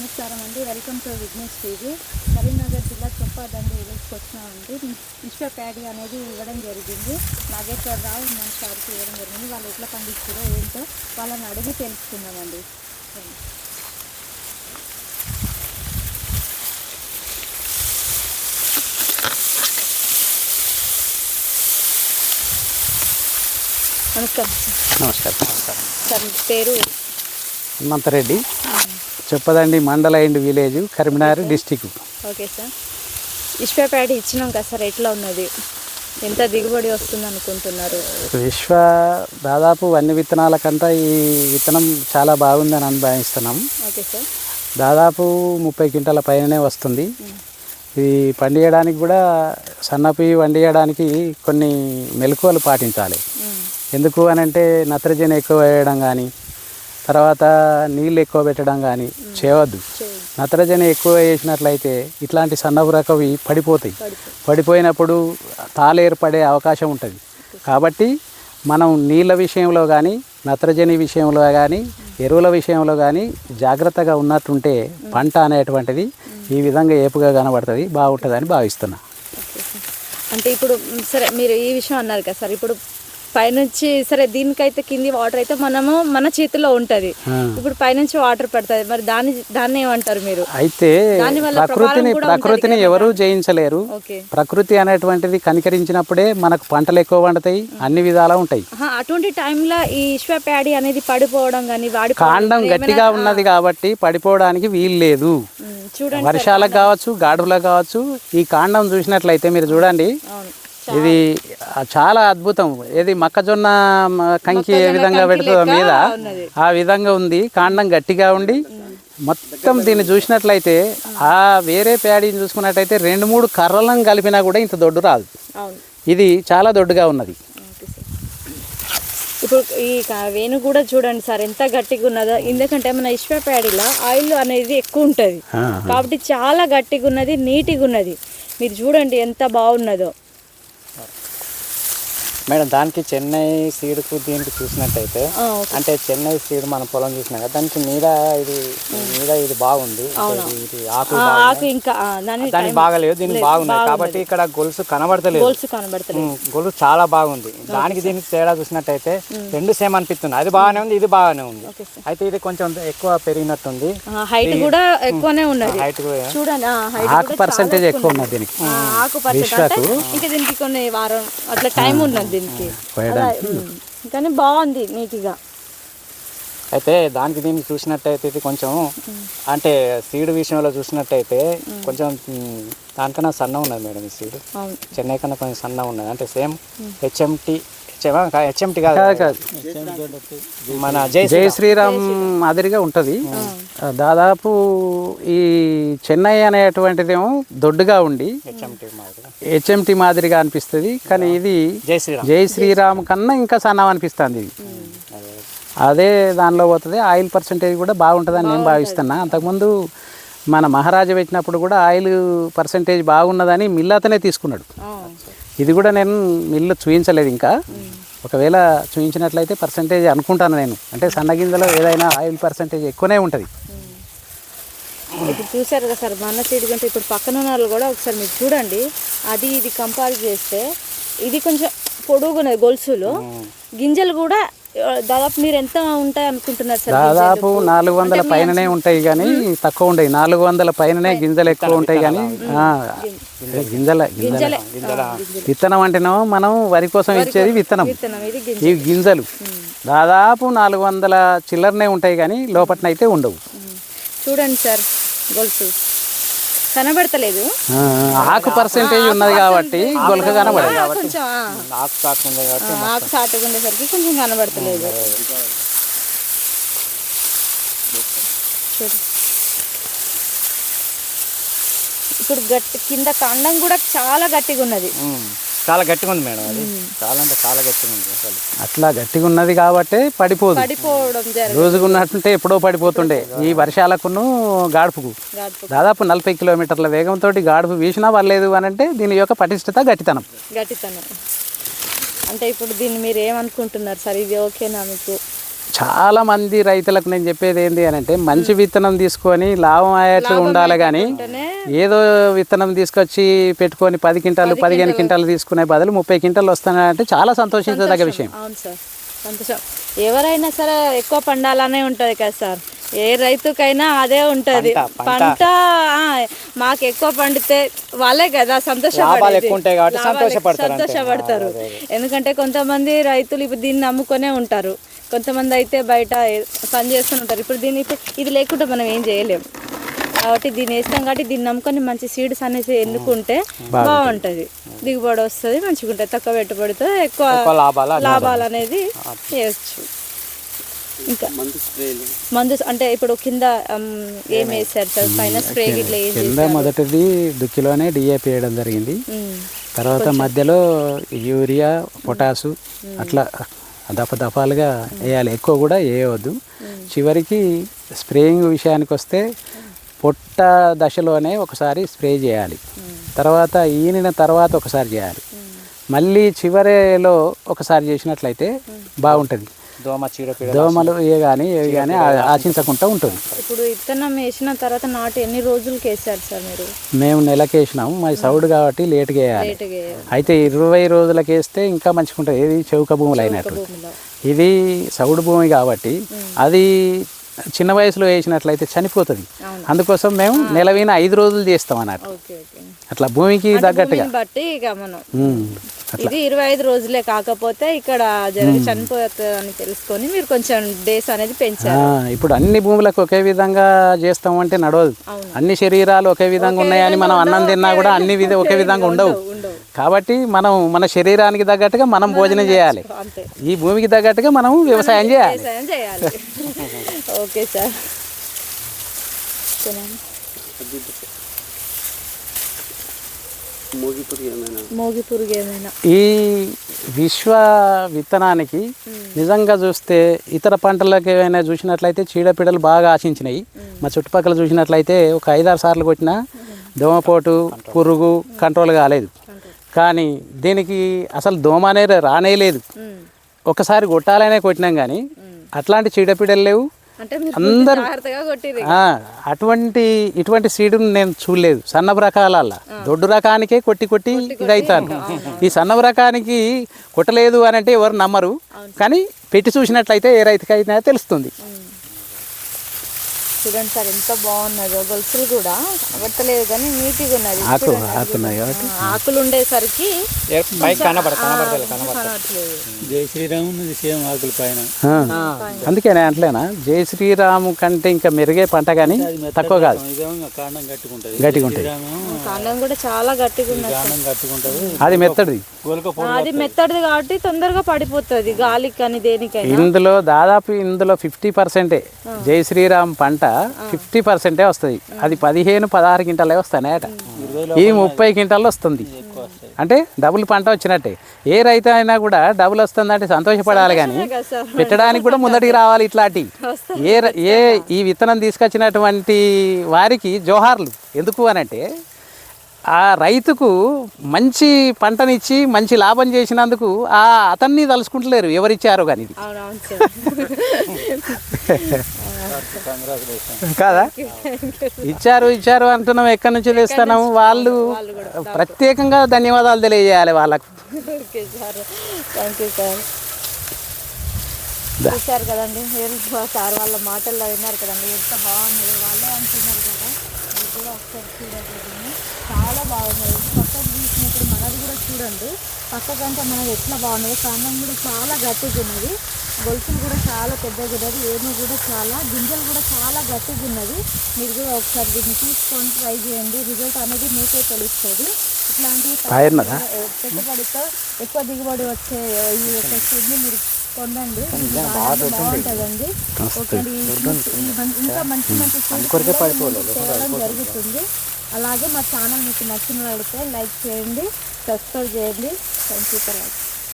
నమస్కారం అండి. Welcome to Vignesh TV Karimnagar జిల్లా చొప్పాదండి విలేజ్కి వచ్చినామండి. విశ్వ ప్యాడీ అనేది ఇవ్వడం జరిగింది. నాగేశ్వరరావు మన సార్కి ఇవ్వడం జరిగింది. వాళ్ళు ఎట్లా పండిస్తారో ఏంటో వాళ్ళని అడిగి తెలుసుకుందామండి. నమస్కారం. నమస్కారం. నమస్కారం సార్ మీ పేరు హనుమంతరెడ్డి చెప్పదండి మండల and village Karimnagar district. Okay sir. Vishwa paddy ఇచ్చినాం కదా సార్ ఎట్లా ఉన్నది? ఎంత దిగుబడి వస్తుంది అనుకుంటున్నారు? విశ్వ దాదాపు అన్ని విత్తనాల కంటే ఈ విత్తనం చాలా బాగుందని అనుభవిస్తున్నాం. Okay sir. దాదాపు ముప్పై క్వింటాల పైననే వస్తుంది. ఇది పండియడానికి కూడా సన్నపి వండియడానికి కొన్ని మెలకువలు పాటించాలి. ఎందుకు అని అంటే నత్రజని ఎక్కువ వేయడం కానీ తర్వాత నీళ్ళు ఎక్కువ పెట్టడం కానీ చేయవద్దు. నత్రజని ఎక్కువ వేసినట్లయితే ఇట్లాంటి సన్నపు రకవి పడిపోతాయి. పడిపో పడిపోయినప్పుడు తాలు ఏర్పడే అవకాశం ఉంటుంది. కాబట్టి మనం నీళ్ళ విషయంలో కానీ నత్రజని విషయంలో కానీ ఎరువుల విషయంలో కానీ జాగ్రత్తగా ఉన్నట్టుంటే పంట అనేటువంటిది ఈ విధంగా ఏపుగా కనబడుతుంది బాగుంటుందని భావిస్తున్నా. అంటే ఇప్పుడు సరే మీరు ఈ విషయం అన్నారు కదా సార్. ఇప్పుడు పైనుంచి సరే దీనికైతే కింది వాటర్ అయితే మనము మన చేతిలో ఉంటుంది. ఇప్పుడు పైనుంచి వాటర్ పడుతుంది మరి దాన్ని దాన్ని ఏమంటారు మీరు? అయితే ప్రకృతిని ప్రకృతిని ఎవరూ జయించలేరు. ప్రకృతి అనేటువంటిది కనికరించినప్పుడే మనకు పంటలు ఎక్కువ పండుతాయి అన్ని విధాలా ఉంటాయి. అటువంటి టైంలో ఈ విశ్వ ప్యాడీ అనేది పడిపోవడం కానీ వాడి కాండం గట్టిగా ఉన్నది కాబట్టి పడిపోవడానికి వీలు లేదు. చూడండి వర్షాలకు కావచ్చు గాడులకు కావచ్చు ఈ కాండం చూసినట్లయితే మీరు చూడండి. ఇది చాలా అద్భుతం. ఏది మొక్కజొన్న కంకి ఏ విధంగా పెడుతుందో మీద. ఆ విధంగా ఉంది. కాండం గట్టిగా ఉండి మొత్తం దీన్ని చూసినట్లయితే ఆ వేరే ప్యాడీని చూసుకున్నట్టయితే రెండు మూడు కర్రలను కలిపినా కూడా ఇంత దొడ్డు రాదు. ఇది చాలా దొడ్డుగా ఉన్నది. ఇప్పుడు ఈ వేణు కూడా చూడండి సార్ ఎంత గట్టిగా ఉన్నదో. ఎందుకంటే మన విశ్వ ప్యాడీలో ఆయిల్ అనేది ఎక్కువ ఉంటుంది. కాబట్టి చాలా గట్టిగా ఉన్నది నీట్గా ఉన్నది. మీరు చూడండి ఎంత బాగున్నదో. మేడం దానికి చెన్నై సీడ్కు దీనికి చూసినట్టయితే. అంటే చెన్నై సీడ్ మన పొలం చూసినా కదా దానికి మీద ఇది మీద ఇది బాగుంది. అంటే ఇది- ఇది ఆకు ఆ, ఆకు ఇంకా ఆ, దాని దానికి బాగలేదు దీనికి బాగున్నాయి కాబట్టి ఇక్కడ గొలుసు కనబడతలేదు. గోల్స్ కనబడతలేదు. ఉమ్, గొలుసు చాలా బాగుంది. దానికి దీనికి తేడా చూసినట్టయితే రెండు సేమ్ అనిపిస్తుంది. అది బాగానే ఉంది ఇది బాగానే ఉంది. అయితే ఇది కొంచెం ఎక్కువ పెరిగినట్టుంది. హైట్ కూడా ఎక్కువనే ఉన్నది. హైట్ చూడండి ఆకు పర్సంటేజ్ ఎక్కువ ఉన్నది దీనికి. ఆకు ఇంకా దీనికి కొన్ని వారం అట్లా టైం ఉన్నది. దీనికి. కానీ బాగుంది నీట్గా. అయితే దానికి దీనికి చూసినట్టయితే ఇది కొంచెం అంటే సీడ్ విషయంలో చూసినట్టయితే కొంచెం దానికన్నా సన్న ఉన్నది మేడం ఈ సీడ్. చెన్నై కన్నా కొంచెం సన్న ఉన్నది. అంటే సేమ్ హెచ్ఎంటి హెచ్ఎంటి కాదు. కాదు కాదు. మన జై జై శ్రీరామ్ మాదిరిగా ఉంటుంది. దాదాపు ఈ చెన్నై అనేటువంటిదేమో దొడ్డుగా ఉండి హెచ్ఎంటి మాదిరిగా. హెచ్ఎంటి మాదిరిగా అనిపిస్తుంది. కానీ ఇది జై శ్రీరామ్. జై శ్రీరామ్ కన్నా ఇంకా సన్నం అనిపిస్తుంది ఇది. అదే. దానిలో పోతుంది. ఆయిల్ పర్సంటేజ్ కూడా బాగుంటుందని నేను భావిస్తున్నా. అంతకుముందు మన మహారాజా పెట్టినప్పుడు కూడా ఆయిల్ పర్సంటేజ్ బాగున్నదని మిల్లు అతనే తీసుకున్నాడు ఇది కూడా నేను మిల్లు చూపించలేదు ఇంకా. ఒకవేళ చూపించినట్లయితే పర్సంటేజ్ అనుకుంటాను నేను. అంటే సన్నగింజలో ఏదైనా ఆయిల్ పర్సంటేజ్ ఎక్కువనే ఉంటుంది. ఇప్పుడు చూసారు కదా సార్ మన సైడ్ కంటే ఇప్పుడు పక్కన ఉన్న వాళ్ళు కూడా ఒకసారి మీరు చూడండి. అది ఇది కంపేర్ చేస్తే ఇది కొంచెం పొడుగున్నది గొలుసులు. గింజలు కూడా దాదాపు మీరు ఎంత ఉంటాయి అనుకుంటున్నారు సార్? దాదాపు నాలుగు వందల పైననే ఉంటాయి కానీ తక్కువ ఉంటాయి నాలుగు వందల పైననే గింజలు ఎక్కువ ఉంటాయి కానీ గింజల. గింజల విత్తనం అంటేనేమో మనం వరి కోసం ఇచ్చేది విత్తనం. విత్తనం ఇది గింజ ఈ గింజలు. దాదాపు నాలుగు వందల చిల్లరనే ఉంటాయి కానీ లోపట్నైతే ఉండవు. చూడండి సార్ గొలుసు. కనబడతలేదు. ఆ, ఆకు పర్సెంటేజ్ ఉన్నది కాబట్టి గొలక కనబడదు. కొంచెం ఆ, నాకు కాకుండా ఆ, ఆకు సాటుగా ఉండేసరికి కొంచెం కనబడతలేదు. చూడు. ఇప్పుడు గట్టి కింద కాండం కూడా చాలా గట్టిగా ఉన్నది. చాలా గట్టిగా ఉంది మేడం అది. చాలా అంటే చాలా గట్టిగా ఉంది అసలు. అట్లా గట్టిగా ఉన్నది కాబట్టి పడిపోదు. పడిపోవడం జరగదు. రోజుకున్నట్టుంటే ఎప్పుడో పడిపోతుండే. ఈ వర్షాలకును గాడుపుకు. గాడుపు దాదాపు నలభై కిలోమీటర్ల వేగంతో గాడుపు వీసినా పర్లేదు అని అంటే దీని యొక్క పటిష్టత గట్టితనం. గట్టితనం. అంటే ఇప్పుడు దీన్ని మీరు ఏమనుకుంటున్నారు? సార్ ఇది ఓకేనా మీకు? చాలా మంది రైతులకు నేను చెప్పేది ఏంటి అని అంటే మంచి విత్తనం తీసుకొని లాభం అయ్యేట్లు ఉండాలి కానీ ఏదో విత్తనం తీసుకొచ్చి పెట్టుకొని పది క్వింటాలు పదిహేను క్వింటాలు. తీసుకునే బదులు ముప్పై క్వింటాలు వస్తున్నాయంటే చాలా చాలా విషయం. అవును సార్. సంతోషం. ఎవరైనా సరే ఎక్కువ పండాలనే ఉంటుంది కదా సార్. ఏ రైతుకైనా అదే ఉంటది. పంట, మాకు ఎక్కువ పండితే వాళ్ళే కదా సంతోషపడతారు. సంతోషపడతారు. ఎందుకంటే కొంతమంది రైతులు ఇప్పుడు దీన్ని నమ్ముకొనే ఉంటారు. కొంతమంది అయితే బయట పని చేస్తూనే ఉంటారు. ఇప్పుడు దీన్ని ఇప్పుడు ఇది లేకుండా మనం ఏం చేయలేము కాబట్టి దీన్ని వేస్తాం కాబట్టి దీన్ని నమ్ముకొని మంచి సీడ్స్ అనేసి ఎన్నుకుంటే బాగుంటది. దిగుబడి వస్తుంది మంచిగా ఉంటుంది. తక్కువ పెట్టుబడితో ఎక్కువ లాభాలు అనేది చేయొచ్చు ఇంకా మందు అంటే ఇప్పుడు కింద ఏం వేసారు సార్? పైన స్ప్రే కింద మొదటిది దుక్కిలోనే డిఏపి వేయడం జరిగింది. తర్వాత మధ్యలో యూరియా పొటాసు అట్లా దఫ దఫాలుగా వేయాలి. ఎక్కువ కూడా వేయవద్దు. చివరికి స్ప్రేయింగ్ విషయానికి వస్తే పొట్ట దశలోనే ఒకసారి స్ప్రే చేయాలి. తర్వాత ఈనిన తర్వాత ఒకసారి చేయాలి. మళ్ళీ చివరిలో ఒకసారి చేసినట్లయితే బాగుంటుంది. దోమ చీడపీడ దోమలు ఏ కానీ ఏవి కానీ ఆశించకుండా ఉంటుంది. ఇప్పుడు విత్తనం వేసిన తర్వాత నాటు ఎన్ని రోజులకి వేసారు సార్ మీరు? మేము నెలకేసినాము మాది సౌడు కాబట్టి లేట్గా వేయాలి. అయితే ఇరవై రోజులకి వేస్తే ఇంకా మంచిగా ఉంటుంది ఏది చౌక భూములు అయినట్టు. ఇది సౌడు భూమి కాబట్టి అది చిన్న వయసులో వేసినట్లయితే చనిపోతుంది. అందుకోసం మేము నెలవీన ఐదు రోజులు చేస్తాం అన్నట్టు అట్లా భూమికి తగ్గట్టుగా. బట్టి. ఇది ఇరవై ఐదు రోజులే కాకపోతే ఇక్కడ జరిగి చనిపోతుంది అని తెలుసుకొని మీరు కొంచెం డేస్ అనేది పెంచారు. ఇప్పుడు అన్ని భూములకు ఒకే విధంగా చేస్తాం అంటే నడవదు. అన్ని శరీరాలు ఒకే విధంగా ఉన్నాయని మనం అన్నం తిన్నా కూడా అన్ని విధ ఒకే విధంగా ఉండవు. కాబట్టి మనం మన శరీరానికి తగ్గట్టుగా మనం భోజనం చేయాలి. ఈ భూమికి తగ్గట్టుగా మనం వ్యవసాయం చేయాలి. Okay sir. ఓకేనా? మోగి పురుగు ఏమైనా? ఈ విశ్వ విత్తనానికి నిజంగా చూస్తే ఇతర పంటలకు ఏమైనా చూసినట్లయితే చీడపీడలు బాగా ఆశించినాయి. మా చుట్టుపక్కల చూసినట్లయితే ఒక ఐదారు సార్లు కొట్టినా దోమపోటు పురుగు కంట్రోల్ కాలేదు. కానీ దీనికి అసలు దోమ అనేది రానే లేదు. ఉమ్. ఒకసారి కొట్టాలనే కొట్టినాం కానీ అట్లాంటి చీడపీడలు లేవు. అందరూ అటువంటి ఇటువంటి సీడును నేను చూడలేదు. సన్నపు రకాలల్లా. దొడ్డు రకానికే కొట్టి కొట్టి ఇది అవుతాను ఈ సన్నపు రకానికి కొట్టలేదు అని అంటే ఎవరు నమ్మరు. కానీ పెట్టి చూసినట్లయితే ఏ రైతుకైనా తెలుస్తుంది. చూడండి సార్ ఎంత బాగున్నదో. గొలుసులు కూడా అవట్టలేదు కానీ నీట్గా ఉన్నది. ఆకు ఆకున్నాయి కాబట్టి. ఆ, ఆకులు ఉండేసరికి జై శ్రీరామ్ ఉన్నది సేమ్ ఆకుల పైన. అందుకే నేను అంటలేనా? జై శ్రీరాము కంటే ఇంకా మెరుగే పంట కానీ తక్కువ కాదు. కాండం కట్టుకుంటది గట్టిగా ఉంటుంది శ్రీరామేమో కాండం కూడా చాలా గట్టిగా కట్టుకుంటది అది మెత్తడిది. అది మెత్తడిది కాబట్టి తొందరగా పడిపోతుంది గాలికి కానీ దేనికైనా. ఇందులో దాదాపు ఇందులో ఫిఫ్టీ పర్సెంటే జై శ్రీరామ్ పంట ఫిఫ్టీ పర్సెంటే వస్తుంది. అది పదిహేను పదహారు క్వింటాలే వస్తాయట ఈ ముప్పై క్వింటాలు వస్తుంది. అంటే డబుల్ పంట వచ్చినట్టే. ఏ రైతు అయినా కూడా డబుల్ వస్తుందంటే సంతోషపడాలి కానీ పెట్టడానికి కూడా ముందటికి రావాలి ఇట్లాంటి. ఏ ఏ ఈ విత్తనం తీసుకొచ్చినటువంటి వారికి జోహార్లు ఎందుకు అనంటే ఆ రైతుకు మంచి పంటనిచ్చి మంచి లాభం చేసినందుకు ఆ అతన్ని తలుసుకుంటలేరు ఎవరిచ్చారో కానీ ఇది. కాదా? ఇచ్చారు ఇచ్చారు అంటున్నాం ఎక్కడి నుంచి తెస్తున్నాము వాళ్ళు ప్రత్యేకంగా ధన్యవాదాలు తెలియజేయాలి వాళ్ళకు. చూశారు కదండి సార్ వాళ్ళ మాటల్లో విన్నారు కదండి ఎంత బాగున్నది వాళ్ళే అంటున్నారు. కూడా ఒకసారి. చాలా బాగున్నది పక్కకు తీసినప్పుడు మనది కూడా చూడండి. పక్కకంటే మనది ఎట్లా బాగున్నది కాండం కూడా చాలా గట్టిగా ఉన్నది. గొలుసులు కూడా చాలా పెద్దగా ఉన్నది. ఏమో కూడా చాలా గింజలు కూడా చాలా గట్టిగా ఉన్నది. మీరు కూడా ఒకసారి దీన్ని తీసుకొని ట్రై చేయండి. రిజల్ట్ అనేది మీకే తెలుస్తుంది. ఇట్లాంటి పాయన్నదా పెట్టుబడితో ఎక్కువ దిగుబడి వచ్చే ఈ యొక్క మీరు బాగా బాగుంటుందండి. ఇంకా మంచి మంచి చేయడం జరుగుతుంది. అలాగే మా ఛానల్ మీకు నచ్చినట్లయితే లైక్ చేయండి సబ్స్క్రైబ్ చేయండి. Thank you for watching.